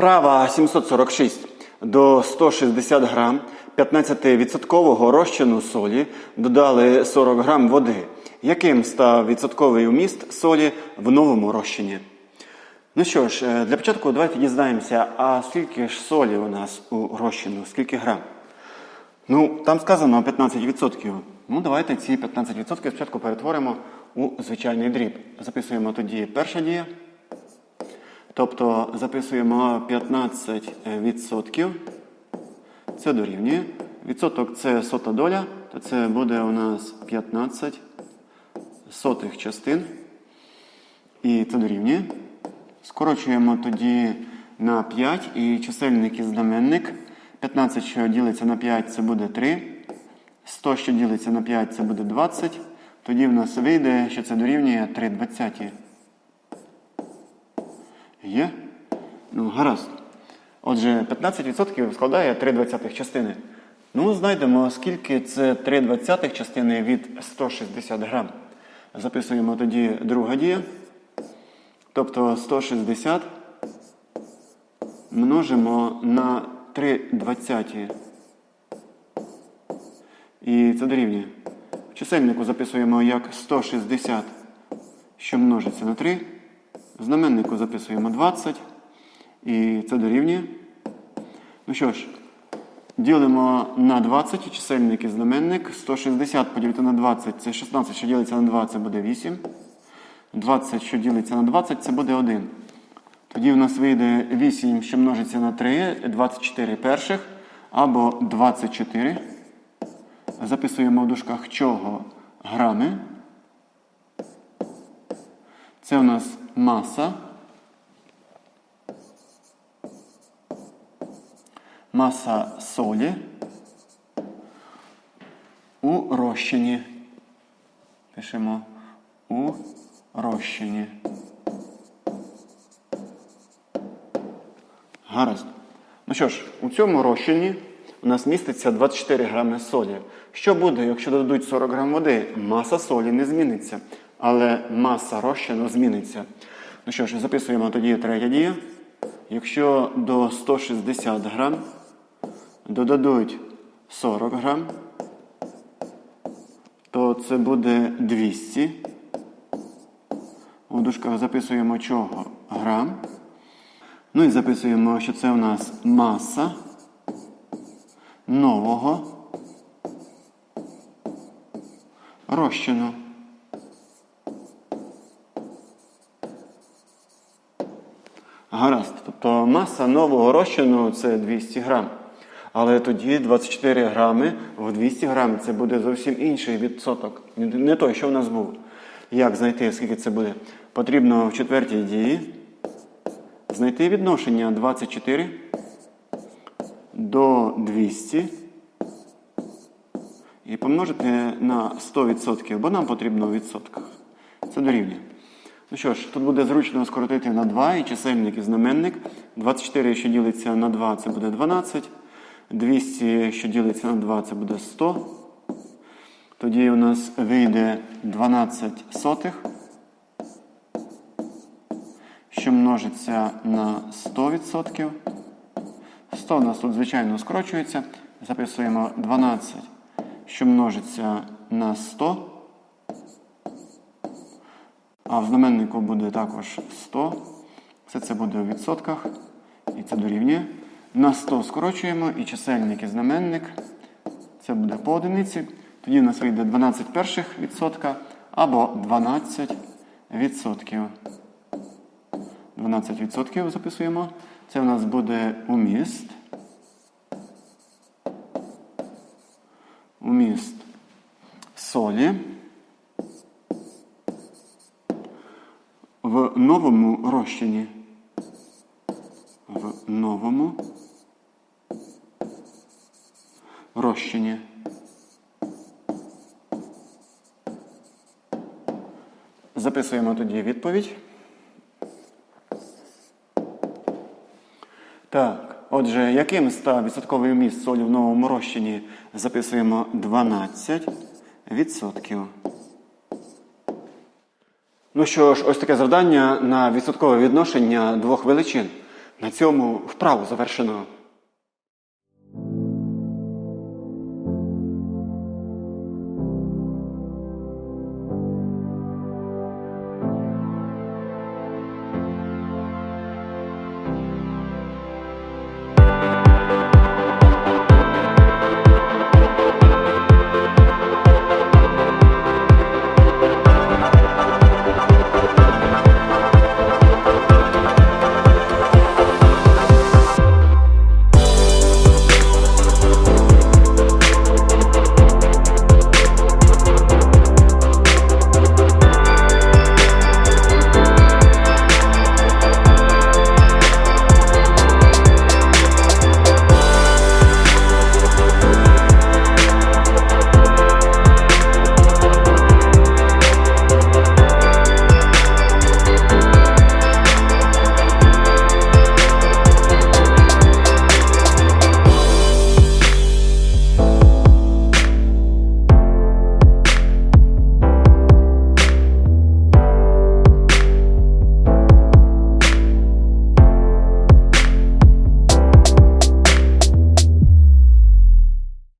Вправа 746. До 160 грам 15% розчину солі додали 40 грам води. Яким став відсотковий вміст солі в новому розчині? Ну що ж, е, для початку давайте дізнаємося, а скільки ж солі у нас у розчину, скільки грам? Ну, там сказано 15%. Ну, давайте ці 15% спочатку перетворимо у звичайний дріб. Записуємо тоді перша дія. Тобто записуємо 15%. Це дорівнює. Відсоток це сота доля, то це буде у нас 15 сотих частин. І це дорівнює. Скорочуємо тоді на 5 і чисельник і знаменник. 15, що ділиться на 5, це буде 3. 100, що ділиться на 5, це буде 20. Тоді в нас вийде, що це дорівнює 3 двадцяті. Є? Ну, гаразд. Отже, 15% складає 3 двадцятих частини. Ну, знайдемо, скільки це 3 двадцятих частини від 160 грам. Записуємо тоді друга дія. Тобто 160 множимо на 3 двадцяті. І це дорівнює. В чисельнику записуємо як 160, що множиться на 3. В знаменнику записуємо 20. І це дорівнює. Ну що ж, ділимо на 20 чисельник і знаменник. 160 поділити на 20 це 16, що ділиться на 2, це буде 8. 20, що ділиться на 20, це буде 1. Тоді в нас вийде 8, що множиться на 3, 24 перших, або 24. Записуємо в дужках чого грами. Це у нас маса. Маса солі у розчині. Пишемо у розчині. Гаразд. Ну що ж, у цьому розчині у нас міститься 24 грами солі. Що буде, якщо додадуть 40 грам води? Маса солі не зміниться, але маса розчину зміниться. Ну що ж, записуємо тоді третя дія. Якщо до 160 грам додадуть 40 грам, то це буде 200. У дужках записуємо чого? Грам. Ну і записуємо, що це у нас маса нового розчину. Гаразд. Тобто маса нового розчину це 200 грам. Але тоді 24 грами в 200 грам це буде зовсім інший відсоток. Не той, що в нас був. Як знайти, скільки це буде? Потрібно в четвертій дії знайти відношення 24 до 200 і помножити на 100%, бо нам потрібно у відсотках. Це дорівнює. Ну що ж, тут буде зручно скоротити на 2 і чисельник і знаменник. 24, що ділиться на 2, це буде 12. 200, що ділиться на 2, це буде 100. Тоді у нас вийде 12 сотих, що множиться на 100%. 100 у нас тут, звичайно, скорочується. Записуємо 12, що множиться на 100. А в знаменнику буде також 100. Все це буде у відсотках. І це дорівнює. На 100 скорочуємо і чисельник і знаменник. Це буде по одиниці. Тоді в нас вийде 12 перших відсотка або 12 відсотків. 12 відсотків записуємо. Це у нас буде уміст. Уміст солі. Новому розчині. В новому розчині. Записуємо тоді відповідь. Так, отже, яким став відсотковий вміст солі в новому розчині? Записуємо 12 відсотків. Ну що ж, ось таке завдання на відсоткове відношення двох величин. На цьому вправу завершено.